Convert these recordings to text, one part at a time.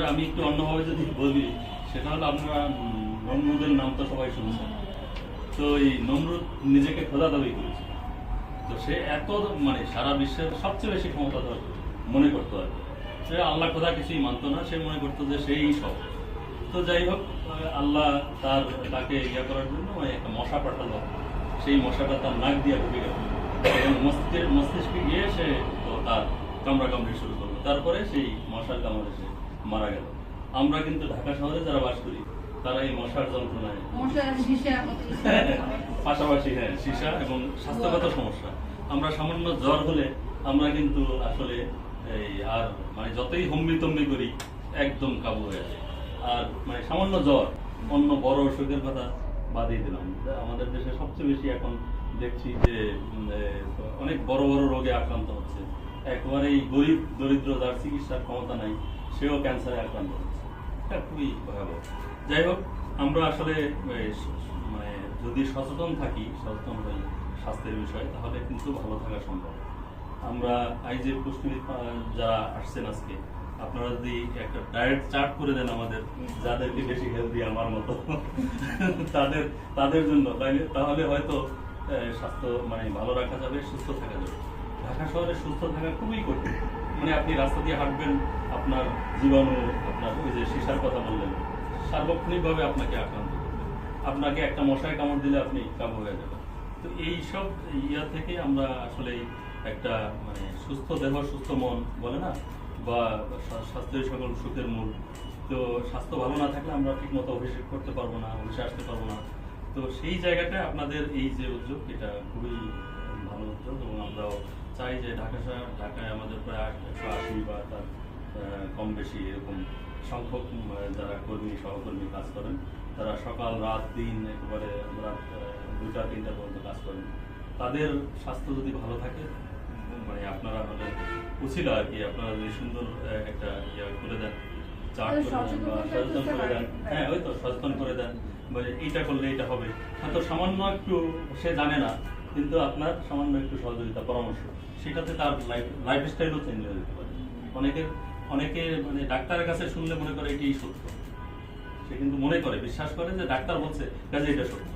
আমরা, আমি একটু অন্যভাবে যদি বলি, সেটা হলো আপনারা নমরুদের নাম তো সবাই শুনছেন। তো এই নমরুদ নিজেকে খোদা দাবি করেছে। তো সে এত মানে সারা বিশ্বের সবচেয়ে বেশি ক্ষমতাধর মনে করতো আর সে আল্লাহ খোদা কিছুই মানতো না, সে মনে করতো যে সেই সব। তো যাই হোক আল্লাহ তার তাকে ইয়া করার জন্য একটা মশা পাঠালো। সেই মশাটা তার নাক দিয়ে ঢুকে গেল। এবং মস্তিষ্কে গিয়ে সে তার কামড়া কামড়ি শুরু করল। তারপরে সেই মশার কামড়ে সে মারা গেল। আমরা কিন্তু ঢাকা শহরে যারা বাস করি তারা এই মশার যন্ত্রণায় পাশাপাশি হ্যাঁ সীসা এবং স্বাস্থ্যগত সমস্যা। আমরা সামান্য জ্বর হলে আমরা কিন্তু আসলে এই আর মানে যতই হম্বি তম্বি করি একদম কাবু হয়ে যায় আর মানে সামান্য জ্বর অন্য বড় অসুখের কথা বাদিয়ে দিলাম। আমাদের দেশে সবচেয়ে বেশি এখন দেখছি যে অনেক বড় বড় রোগে আক্রান্ত হচ্ছে। একেবারেই গরিব দরিদ্র যার চিকিৎসার ক্ষমতা নাই সেও ক্যান্সারে আক্রান্ত হচ্ছে এটা খুবই ভয়াবহ। যাই হোক আমরা আসলে মানে যদি সচেতন থাকি সচেতন হই স্বাস্থ্যের বিষয়ে তাহলে কিন্তু ভালো থাকা সম্ভব। আমরা এই যে আহ, যারা আসছেন আজকে আপনারা যদি একটা ডায়েট চার্ট করে দেন আমাদের যাদেরকে বেশি হেলদি আমার মতো তাদের তাদের জন্য তাইলে তাহলে হয়তো স্বাস্থ্য মানে ভালো রাখা যাবে সুস্থ থাকা যাবে। ঢাকা শহরে সুস্থ থাকা খুবই কঠিন। মানে আপনি রাস্তা দিয়ে হাঁটবেন, আপনার জীবাণু আপনার ওই যে সীসার কথা বললেন, সার্বক্ষণিকভাবে আপনাকে আক্রান্ত করবে। আপনাকে একটা মশায় কামড় দিলে আপনি কাবু হয়ে যাবেন। তো এই সব ইয়া থেকে আমরা আসলে একটা মানে সুস্থ দেহ, সুস্থ মন বলে না? বা স্বাস্থ্যের সকল সুখের মূল। তো স্বাস্থ্য ভালো না থাকলে আমরা ঠিকমতো অভিষেক করতে পারব না অফিসে আসতে পারব না। তো সেই জায়গাটায় আপনাদের এই যে উদ্যোগ, এটা খুবই ভালো উদ্যোগ এবং আমরাও চাই যে ঢাকা শহর ঢাকায় আমাদের প্রায় একশো আশি বা তার কম বেশি এরকম সংখ্যক যারা কর্মী সহকর্মী কাজ করেন তারা সকাল রাত দিন একেবারে রাত দুটা তিনটা পর্যন্ত কাজ করেন। তাদের স্বাস্থ্য যদি ভালো থাকে মানে আপনারা হলে উচিত আর কি আপনারা যদি সুন্দর একটা ইয়া করে দেন চার্ট সচেতন করে দেন হ্যাঁ ওই তো সচেতন করে দেন বা এইটা করলে এটা হবে। হয়তো সামান্য একটু সে জানে না কিন্তু আপনার সামান্য একটু সহযোগিতা পরামর্শ। সেটাতে তার লাইফ স্টাইলও চেঞ্জ হয়ে যেতে পারে। অনেকের অনেকে মানে ডাক্তারের কাছে শুনলে মনে করে এটাই সত্য। সে কিন্তু মনে করে বিশ্বাস করে যে ডাক্তার বলছে কাজে এটা সত্য।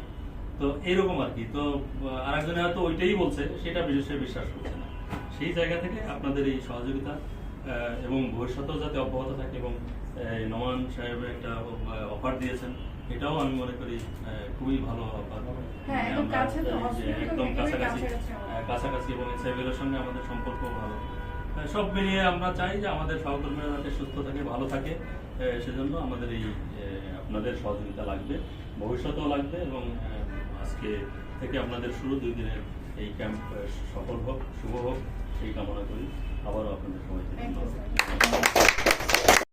তো এইরকম আর কি। তো আহ, আরেকজনে হয়তো ওইটাই বলছে সেটা বিশেষ বিশ্বাস করছে না। সেই জায়গা থেকে আপনাদের এই সহযোগিতা এবং ভবিষ্যতেও যাতে অব্যাহত থাকে এবং নমান সাহেবের একটা অফার দিয়েছেন এটাও আমি মনে করি খুবই ভালো অফার হ্যাঁ, একদম hospital একদম কাছাকাছি কাছাকাছি এবং এসআইবিএর সঙ্গে আমাদের সম্পর্ক ভালো। সব মিলিয়ে আমরা চাই যে আমাদের সহকর্মীরা যাতে সুস্থ থাকে ভালো থাকে। সেজন্য আমাদের এই আপনাদের সহযোগিতা লাগবে ভবিষ্যতেও লাগবে এবং আজকে থেকে আপনাদের শুরু দুই দিনের এই ক্যাম্প সফল হোক শুভ হোক সেই কামনা করি। আবারও আপনাদের সবাইকে Thank ধন্যবাদ.